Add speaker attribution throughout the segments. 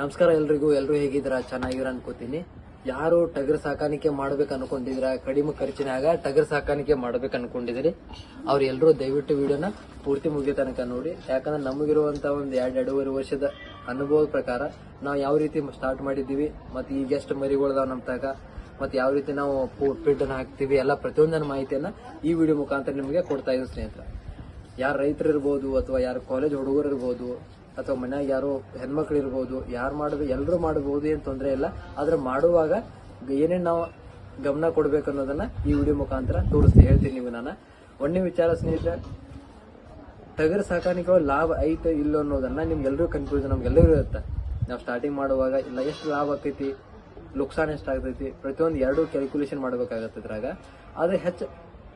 Speaker 1: ನಮಸ್ಕಾರ ಎಲ್ರಿಗೂ ಎಲ್ಲರೂ ಹೇಗಿದ್ರ ಚೆನ್ನಾಗಿರ ಅನ್ಕೋತೀನಿ. ಯಾರು ಟಗರ್ ಸಾಕಾಣಿಕೆ ಮಾಡ್ಬೇಕು ಅನ್ಕೊಂಡಿದ್ರ ಕಡಿಮೆ ಖರ್ಚಿನಾಗ ಟಗರ್ ಸಾಕಾಣಿಕೆ ಮಾಡ್ಬೇಕು ಅನ್ಕೊಂಡಿದ್ರಿ ಅವ್ರ ದಯವಿಟ್ಟು ವಿಡಿಯೋನ ಪೂರ್ತಿ ಮುಗಿಯೋ ತನಕ ನೋಡಿ. ಯಾಕಂದ್ರೆ ನಮಗಿರುವಂತ ಒಂದು ಎರಡು ಎರಡೂವರೆ ವರ್ಷದ ಅನುಭವದ ಪ್ರಕಾರ ನಾವು ಯಾವ ರೀತಿ ಸ್ಟಾರ್ಟ್ ಮಾಡಿದ್ದೀವಿ, ಮತ್ತೆ ಈಗ ಎಷ್ಟು ಮರಿಗಳದಾವ ನಮ್ ತಗ ಮತ್ತೆ ಯಾವ ರೀತಿ ನಾವು ಫೀಡ್ ಅನ್ನ ಹಾಕ್ತಿವಿ, ಎಲ್ಲ ಪ್ರತಿಯೊಂದನ್ನ ಮಾಹಿತಿಯನ್ನ ಈ ವಿಡಿಯೋ ಮುಖಾಂತರ ನಿಮಗೆ ಕೊಡ್ತಾ ಇದ್ದೀವಿ ಸ್ನೇಹಿತರೆ. ಯಾರು ರೈತರು ಇರ್ಬೋದು ಅಥವಾ ಯಾರು ಕಾಲೇಜ್ ಹುಡುಗರು ಇರ್ಬೋದು ಅಥವಾ ಮನ್ಯಾಗ ಯಾರು ಹೆಣ್ಮಕ್ಳು ಇರ್ಬೋದು, ಯಾರು ಮಾಡೋದು ಎಲ್ಲರೂ ಮಾಡಬಹುದು ಏನು ತೊಂದರೆ ಇಲ್ಲ. ಆದ್ರೆ ಮಾಡುವಾಗ ಏನೇನು ನಾವು ಗಮನ ಕೊಡ್ಬೇಕು ಅನ್ನೋದನ್ನ ಈ ವಿಡಿಯೋ ಮುಖಾಂತರ ತೋರಿಸ್ತೀನಿ ಹೇಳ್ತೀನಿ ನೀವು ನಾನು. ಒಂದೇ ವಿಚಾರ ಸ್ನೇಹಿತರೆ, ಟಗರ್ ಸಾಕಾಣಿಕೆ ಲಾಭ ಐತೆ ಇಲ್ಲ ಅನ್ನೋದನ್ನ ನಿಮ್ಗೆಲ್ಲರೂ ಕನ್ಫ್ಯೂಷನ್ ನಮ್ಗೆಲ್ಲರೂ ಇರುತ್ತೆ. ನಾವು ಸ್ಟಾರ್ಟಿಂಗ್ ಮಾಡುವಾಗ ಇಲ್ಲ, ಎಷ್ಟು ಲಾಭ ಆಕೈತಿ, ನುಕ್ಸಾನ್ ಎಷ್ಟಾಗ್ತೈತಿ ಪ್ರತಿಯೊಂದು ಎರಡು ಕ್ಯಾಲ್ಕುಲೇಷನ್ ಮಾಡ್ಬೇಕಾಗತ್ತೆ ಇದ್ರಾಗ. ಆದ್ರೆ ಹೆಚ್ಚು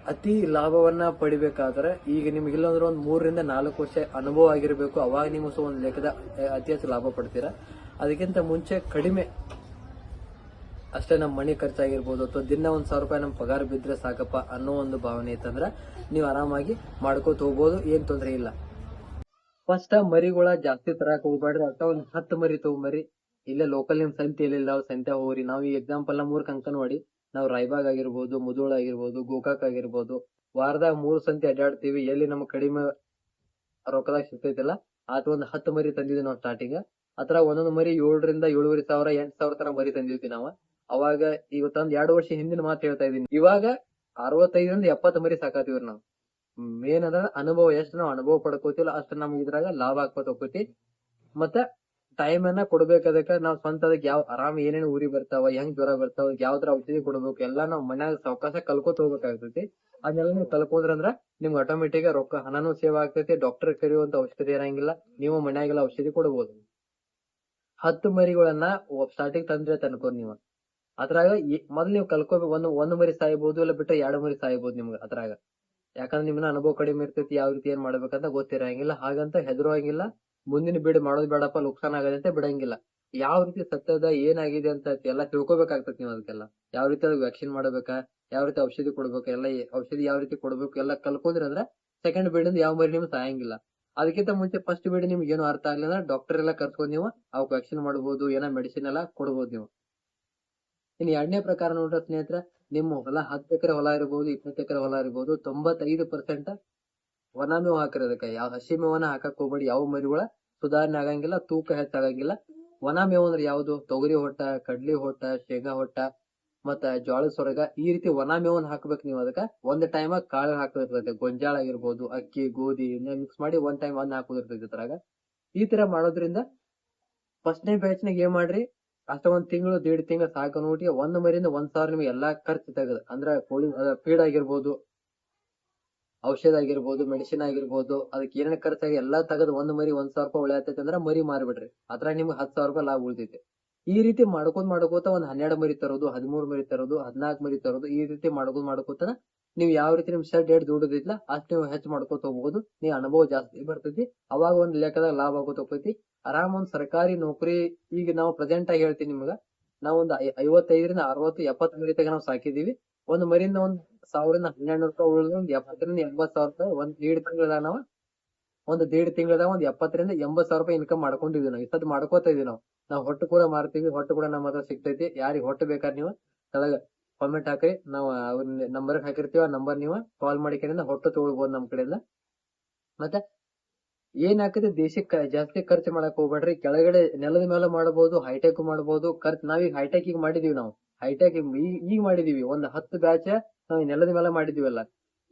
Speaker 1: ಅತಿ ಲಾಭವನ್ನ ಪಡಿಬೇಕಾದ್ರೆ ಈಗ ನಿಮ್ಗೆ ಇಲ್ಲಾಂದ್ರೆ ಒಂದ್ ಮೂರರಿಂದ ನಾಲ್ಕು ವರ್ಷ ಅನುಭವ ಆಗಿರಬೇಕು. ಅವಾಗ ನೀವು ಸಹ ಒಂದು ಲೆಕ್ಕದ ಅತಿ ಹೆಚ್ಚು ಲಾಭ ಪಡ್ತೀರಾ? ಅದಕ್ಕಿಂತ ಮುಂಚೆ ಕಡಿಮೆ ಅಷ್ಟೇ ನಮ್ಮ ಮನಿ ಖರ್ಚಾಗಿರ್ಬೋದು. ಅಥವಾ ದಿನ ಒಂದ್ ಸಾವಿರ ರೂಪಾಯಿ ನಮ್ಮ ಪಗಾರ ಬಿದ್ರೆ ಸಾಕಪ್ಪ ಅನ್ನೋ ಒಂದು ಭಾವನೆ ಇತ್ತಂದ್ರೆ ನೀವು ಆರಾಮಾಗಿ ಮಾಡ್ಕೋತ ಹೋಗ್ಬೋದು. ಏನ್ ತೊಂದರೆ ಇಲ್ಲ. ಫಸ್ಟ್ ಮರಿಗಳ ಜಾಸ್ತಿ ತರಕ್ ಹೋಗ್ಬೇಡ್ರಿ ಅಥವಾ ಒಂದ್ ಹತ್ತು ಮರಿ ತಗೊಂಬರಿ ಇಲ್ಲೇ ಲೋಕಲ್ ನಿಮ್ ಸಂತೆ ಎಲ್ಲಿಲ್ಲ ಸಂತೆ ಹೋಗ್ರಿ. ನಾವು ಈ ಎಕ್ಸಾಂಪಲ್ನ ಕಂಕ ಕಂಕನವಾಡಿ ನಾವು ರೈಬಾಗ್ ಆಗಿರ್ಬೋದು, ಮುಧೋಳ ಆಗಿರ್ಬೋದು, ಗೋಕಾಕ್ ಆಗಿರ್ಬೋದು, ವಾರದಾಗ ಮೂರ್ ಸಂತಿ ಅಡ್ಡಾಡ್ತೀವಿ. ಎಲ್ಲಿ ನಮ್ಗೆ ಕಡಿಮೆ ರೊಕ್ಕದಾಗ ಸಿಗ್ತೈತಿಲ್ಲ, ಆತ ಒಂದ್ ಹತ್ತು ಮರಿ ತಂದಿದ್ವಿ ನಾವು ಸ್ಟಾರ್ಟಿಂಗ್ ಅದ್ರ ಒಂದೊಂದು ಮರಿ ಏಳರಿಂದ ಏಳುವರೆ ಸಾವಿರ, ಎಂಟ್ ಸಾವಿರ ತರ ಮರಿ ತಂದಿದ್ವಿ ನಾವು. ಅವಾಗ ಇವತ್ತೊಂದ್ ಎರಡು ವರ್ಷ ಹಿಂದಿನ ಮಾತು ಹೇಳ್ತಾ ಇದೀನಿ ಇವಾಗ ಅರವತ್ತೈದರಿಂದ ಎಪ್ಪತ್ತು ಮರಿ ಸಾಕಾತೀವ್ರಿ ನಾವು. ಮೇನ್ ಅದ ಅನುಭವ ಎಷ್ಟು ನಾವು ಅನುಭವ ಪಡ್ಕೋತಿಲ್ಲ ಅಷ್ಟು ನಮ್ಗೆ ಇದ್ರಾಗ ಲಾಭ ಹಾಕೋತ ಹೋಗ್ತೈತಿ. ಮತ್ತ ಟೈಮ್ ಅನ್ನ ಕೊಡ್ಬೇಕು ಅದಕ್ಕ ನಾವ್ ಸ್ವಂತ ಅದಕ್ಕೆ ಯಾವ ಆರಾಮ್ ಏನೇನ್ ಉರಿ ಬರ್ತಾವ, ಹೆಂಗ್ ಜ್ವರ ಬರ್ತಾವ ಯಾವ್ದ್ರ ಔಷಧಿ ಕೊಡ್ಬೇಕು, ಎಲ್ಲಾ ನಾವ್ ಮನ್ಯಾಗ ಸಾವಕಾಶ ಕಲ್ಕೋತ ಹೋಗ್ಬೇಕಾಗ್ತೈತಿ. ಅದನ್ನೆಲ್ಲ ನೀವು ಕಲ್ಕೋದ್ರಂದ್ರ ನಿಮ್ಗೆ ಆಟೋಮೆಟಿಕ್ ರೊಕ್ಕ ಹಣನೂ ಸೇವ್ ಆಗ್ತೈತಿ ಡಾಕ್ಟರ್ ಕರೆಯುವಂತ ಔಷಧಿ ಇರಂಗಿಲ್ಲ, ನೀವು ಮನ್ಯಾಗೆಲ್ಲ ಔಷಧಿ ಕೊಡಬಹುದು ಹತ್ತು ಮರಿಗಳನ್ನ ಸ್ಟಾರ್ಟಿಂಗ್ ತಂದ್ರೆ ತನ್ಕೋ ನೀವು. ಅದ್ರಾಗ ಮೊದ್ಲ್ ನೀವು ಕಲ್ಕೋಬೇಕು ಒಂದು ಒಂದು ಮರಿ ಸಾಯ್ಬೋದು, ಇಲ್ಲ ಬಿಟ್ರೆ ಎರಡು ಮರಿ ಸಾಯ್ಬೋದು ನಿಮ್ಗೆ ಅದ್ರಾಗ. ಯಾಕಂದ್ರೆ ನಿಮ್ನ ಅನುಭವ ಕಡಿಮೆ ಇರ್ತೈತಿ, ಯಾವ ರೀತಿ ಏನ್ ಮಾಡ್ಬೇಕಂತ ಗೊತ್ತಿರಂಗಿಲ್ಲ, ಹಾಗಂತ ಹೆದರುವಂಗಿಲ್ಲ ಮುಂದಿನ ಬೀಡ್, ಮಾಡೋದ್ ಬೇಡಪ್ಪ, ನುಕ್ಸಾನ್ ಆಗದೆ ಅಂತ ಬಿಡಂಗಿಲ್ಲ. ಯಾವ ರೀತಿ ಸತ್ಯದ, ಏನಾಗಿದೆ ಅಂತ ಎಲ್ಲ ತಿಳ್ಕೊಬೇಕಾಗ್ತದೆ ನೀವು ಅದಕ್ಕೆಲ್ಲ. ಯಾವ ರೀತಿ ಅದಕ್ಕೆ ವ್ಯಾಕ್ಸಿನ್ ಮಾಡಬೇಕಾ, ಯಾವ ರೀತಿ ಔಷಧಿ ಕೊಡ್ಬೇಕು, ಎಲ್ಲ ಔಷಧಿ ಯಾವ ರೀತಿ ಕೊಡ್ಬೇಕು, ಎಲ್ಲ ಕಲ್ಕೊಂಡ್ರಿ ಅಂದ್ರೆ ಸೆಕೆಂಡ್ ಬೀಡಿಂದ ಯಾವ ಮರಿ ನಿಮ್ಗೆ ಸಾಯಂಗಿಲ್ಲ. ಅದಕ್ಕಿಂತ ಮುಂಚೆ ಫಸ್ಟ್ ಬಿಡ್ ನಿಮ್ಗೆ ಏನು ಅರ್ಥ ಆಗ್ಲಿಲ್ಲ ಡಾಕ್ಟರ್ ಎಲ್ಲ ಕರ್ಸ್ಕೊಂಡ್ ನೀವು ಅವಕ್ಕೆ ವ್ಯಾಕ್ಸಿನ್ ಮಾಡ್ಬೋದು, ಏನೋ ಮೆಡಿಸಿನ್ ಎಲ್ಲ ಕೊಡ್ಬೋದು ನೀವು. ಇನ್ನು ಎರಡನೇ ಪ್ರಕಾರ ನೋಡ್ರ ಸ್ನೇಹಿತರೆ, ನಿಮ್ಮ ಹೊಲ ಹತ್ತು ಎಕರೆ ಹೊಲ ಇರಬಹುದು ಇಪ್ಪತ್ತು ಎಕರೆ ಹೊಲ ಇರಬಹುದು ತೊಂಬತ್ತೈದು ಪರ್ಸೆಂಟ್ ಒಣ ಮೇವು ಹಾಕಿರೋದಕ್ಕೆ. ಯಾವ ಹಸಿ ಮೇವನ್ನ ಹಾಕಕ್ ಹೋಗ್ಬೇಡಿ ಯಾವ ಮರಿಗಳ ಸುಧಾರಣೆ ಆಗಂಗಿಲ್ಲ, ತೂಕ ಹೆಚ್ಚಾಗಂಗಿಲ್ಲ. ಒಣ ಮೇವು ಅಂದ್ರೆ ಯಾವ್ದು? ತೊಗರಿ ಹೊಟ್ಟ, ಕಡ್ಲಿ ಹೊಟ್ಟ, ಶೇಂಗಾ ಹೊಟ್ಟ, ಮತ್ತ ಜೋಳದ ಸೊರಗ, ಈ ರೀತಿ ಒಣ ಮೇವನ್ನ ಹಾಕ್ಬೇಕು ನೀವು ಅದಕ್ಕ. ಒಂದ್ ಟೈಮ್ ಕಾಳು ಹಾಕೋದಿರ್ತೈತೆ ಗೊಂಜಾಳ ಆಗಿರ್ಬೋದು, ಅಕ್ಕಿ, ಗೋಧಿ ಮಿಕ್ಸ್ ಮಾಡಿ ಒಂದ್ ಟೈಮ್ ಅನ್ನ ಹಾಕೋದಿರ್ತೈತಿ ಅದ್ರಾಗ ಈ ತರ ಮಾಡೋದ್ರಿಂದ ಫಸ್ಟ್ನೇ ಬ್ಯಾಚ್ನಾಗ ಏನ್ ಮಾಡ್ರಿ? ಅಷ್ಟ ಒಂದ್ ತಿಂಗಳು, ದೇಡ್ ತಿಂಗಳು ಸಾಕು ನೋಡಿ ಒಂದ್ ಮರಿಯಿಂದ ಒಂದ್ ಸಾವಿರ ನಿಮ್ಗೆ ಎಲ್ಲಾ ಖರ್ಚು ತೆಗದು ಅಂದ್ರ ಕೋಳಿ ಫೀಡ್ ಆಗಿರ್ಬೋದು ಔಷಧ ಆಗಿರ್ಬೋದು, ಮೆಡಿಸಿನ್ ಆಗಿರ್ಬೋದು, ಅದಕ್ಕೆ ಏನೇನ್ ಖರ್ಚಾಗಿ ಎಲ್ಲಾ ತೆಗೆದು ಒಂದ್ ಮರಿ ಒಂದ್ ಸಾವಿರ ರೂಪಾಯಿ ಉಳಿಯತೈತೆ ಅಂದ್ರ ಮರಿ ಮಾರ್ಬಿಡ್ರಿ. ಅದ್ರಾಗ ನಿಮ್ಗೆ ಹತ್ತು ಸಾವಿರ ರೂಪಾಯಿ ಲಾಭ ಉಳಿತೈತೆ. ಈ ರೀತಿ ಮಾಡ್ಕೊಂಡ್ ಮಾಡ್ಕೋತ ಒಂದ್ ಹನ್ನೆರಡು ಮರಿ ತರೋದು, ಹದಿಮೂರ್ ಮರಿ ತರೋದು ಹದಿನಾಲ್ಕು ಮರಿ ತರೋದು, ಈ ರೀತಿ ಮಾಡ್ಕೊಂಡ್ ಮಾಡ್ಕೋತನ ನೀವ್ ಯಾವ ರೀತಿ ನಿಮ್ ಶೆಡ್ ಏಟ್ ದುಡಿದಿಲ್ಲ ಅಷ್ಟ್ ನೀವು ಹೆಚ್ಚು ಮಾಡ್ಕೋತ ಹೋಗ್ಬೋದು. ನೀವ್ ಅನುಭವ ಜಾಸ್ತಿ ಬರ್ತೈತಿ. ಅವಾಗ ಒಂದ್ ಲೆಕ್ಕದಾಗ ಲಾಭ ಆಗೋತ ಹೋಗ್ತೈತಿ ಆರಾಮ್ ಒಂದ್ ಸರ್ಕಾರಿ ನೌಕರಿ, ಈಗ ನಾವು ಪ್ರೆಸೆಂಟ್ ಆಗಿ ಹೇಳ್ತೀನಿ ನಿಮ್ಗ. ನಾವ್ ಒಂದ್ ಐ- ಐವತ್ತೈದರಿಂದ ಅರವತ್ತು, ಎಪ್ಪತ್ತು ಮರಿ ತಗ ನಾವು ಸಾಕಿದೀವಿ. ಒಂದ್ ಮರಿಯಿಂದ ಒಂದ್ ಸಾವಿರದಿಂದ ಹನ್ನೆರಡು ರೂಪಾಯಿ ಉಳಿದ್ರೆ ಒಂದ್ ಎಪ್ಪತ್ತರಿಂದ ಎಂಬತ್ ಸಾವಿರ ರೂಪಾಯಿ ಒಂದ್ ದೇಡ್ ತಿಂಗಳದ ನಾವ್. ಒಂದ್ ದೇಡ್ ತಿಂಗಳದಾಗ ಒಂದ್ ಎಪ್ಪತ್ತರಿಂದ ಎಂಬತ್ ಸಾವಿರ ರೂಪಾಯಿ ಇನ್ಕಮ್ ಮಾಡ್ಕೊಂಡಿದ್ವಿ ನಾವು. ಇಷ್ಟೊತ್ತು ಮಾಡ್ಕೋತಾ ಇದೀವಿ ನಾವು. ನಾವ್ ಹೊಟ್ಟು ಕೂಡ ಮಾರ್ತೀವಿ, ಹೊಟ್ಟು ಕೂಡ ನಮ್ಮ ಹತ್ರ ಸಿಗ್ತೈತಿ. ಯಾರಿಗ್ ಹೊಟ್ಟು ಬೇಕಾದ್ರೆ ನೀವು ಕೆಳಗ ಕಾಮೆಂಟ್ ಹಾಕ್ರಿ. ನಾವು ನಂಬರ್ ಹಾಕಿರ್ತೀವಿ, ಆ ನಂಬರ್ ನೀವು ಕಾಲ್ ಮಾಡಿಕರಿಂದ ಹೊಟ್ಟು ತಗೊಳ್ಬಹುದು ನಮ್ ಕಡೆಯಿಂದ. ಮತ್ತೆ ಏನ್ ಹಾಕಿದ್ರೆ ದೇಶಕ್ಕೆ ಜಾಸ್ತಿ ಖರ್ಚು ಮಾಡಕ್ ಹೋಗ್ಬೇಡ್ರಿ. ಕೆಳಗಡೆ ನೆಲದ ಮೇಲೆ ಮಾಡಬಹುದು ಹೈಟೆಕ್ ಮಾಡಬಹುದು ಖರ್ಚು ನಾವೀಗ ಹೈಟೆಕ್ ಈಗ ಮಾಡಿದೀವಿ ನಾವು. ಹೈಟೆಕ್ ಈಗ ಮಾಡಿದೀವಿ. ಒಂದ್ ಹತ್ತು ಬ್ಯಾಚ್ ನಾವು ನೆಲದ ಮೇಲೆ ಮಾಡಿದೀವಲ್ಲ.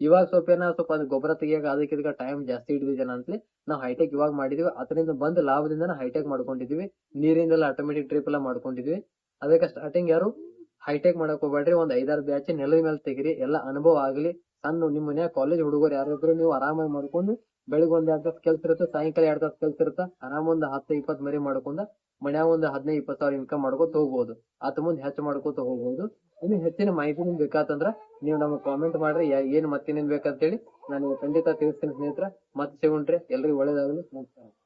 Speaker 1: ಇವಾಗ ಸ್ವಲ್ಪ ಏನ, ಸ್ವಲ್ಪ ಅದು ಗೊಬ್ಬರ ತೆಗಿಯಾಕ ಅದಕ್ಕೆ ಇದಕ್ಕೆ ಟೈಮ್ ಜಾಸ್ತಿ ಹಿಡಿದಿದೆ ಜನ ಅಂತಲಿ ನಾವು ಹೈಟೆಕ್ ಇವಾಗ ಮಾಡಿದೀವಿ. ಅದರಿಂದ ಬಂದ ಲಾಭದಿಂದ ಹೈಟೆಕ್ ಮಾಡ್ಕೊಂಡಿದೀವಿ. ನೀರಿಂದೆಲ್ಲ ಆಟೋಮೆಟಿಕ್ ಟ್ರಿಪ್ ಎಲ್ಲ ಮಾಡ್ಕೊಂಡಿದೀವಿ. ಅದಕ್ಕೆ ಸ್ಟಾರ್ಟಿಂಗ್ ಯಾರು? ಹೈಟೆಕ್ ಮಾಡಕ್ ಹೋಗ್ಬೇಡ್ರಿ. ಒಂದ್ ಐದಾರು ಬ್ಯಾಚ್ ನೆಲದ ಮೇಲೆ ತೆಗಿರಿ. ಎಲ್ಲ ಅನುಭವ ಆಗಲಿ. ಸಣ್ಣ ನಿಮ್ಮ ಮನ್ಯಾಗ ಕಾಲೇಜ್ ಹುಡುಗರು ಯಾರಿದ್ರು ನೀವು ಆರಾಮಾಗಿ ಮಾಡ್ಕೊಂಡು ಬೆಳಿಗ್ಗೆ ಒಂದ್ ಎರಡ್ ತಾಸು ಕೆಲ್ಸ ಇರುತ್ತೆ, ಸಾಯಂಕಾಲ ಎರಡ್ ತಾಸು ಕೆಲ್ಸ ಇರುತ್ತೆ. ಆರಾಮ್ ಒಂದ್ ಹತ್ತು ಇಪ್ಪತ್ ಮರಿ ಮಾಡ್ಕೊಂಡ ಮನ್ಯಾಗ ಒಂದ್ ಹದಿನೈದು ಇಪ್ಪತ್ ಸಾವಿರ ಇನ್ಕಮ್ ಮಾಡ್ಕೊತ ಹೋಗ್ಬೋದು. ಅತ್ ಮುಂದ್ ಹೆಚ್ಚ ಮಾಡ್ಕೊತ ಹೋಗ್ಬೋದು. ಇನ್ನು ಹೆಚ್ಚಿನ ಮಾಹಿತಿ ನಿಮ್ಗೆ ಬೇಕಾತಂದ್ರ ನೀವು ನಮಗೆ ಕಾಮೆಂಟ್ ಮಾಡ್ರಿ. ಏನ್ ಮತ್ತೇನೇನ್ ಬೇಕಂತೇಳಿ ನಾನು ಖಂಡಿತ ತಿಳಿಸ್ತೀನಿ ಸ್ನೇಹಿತರ. ಮತ್ತೆ ಸಿಗೋಣ್ರಿ. ಎಲ್ರಿಗೂ ಒಳ್ಳೇದಾಗಲಿ. ನಮಸ್ಕಾರ.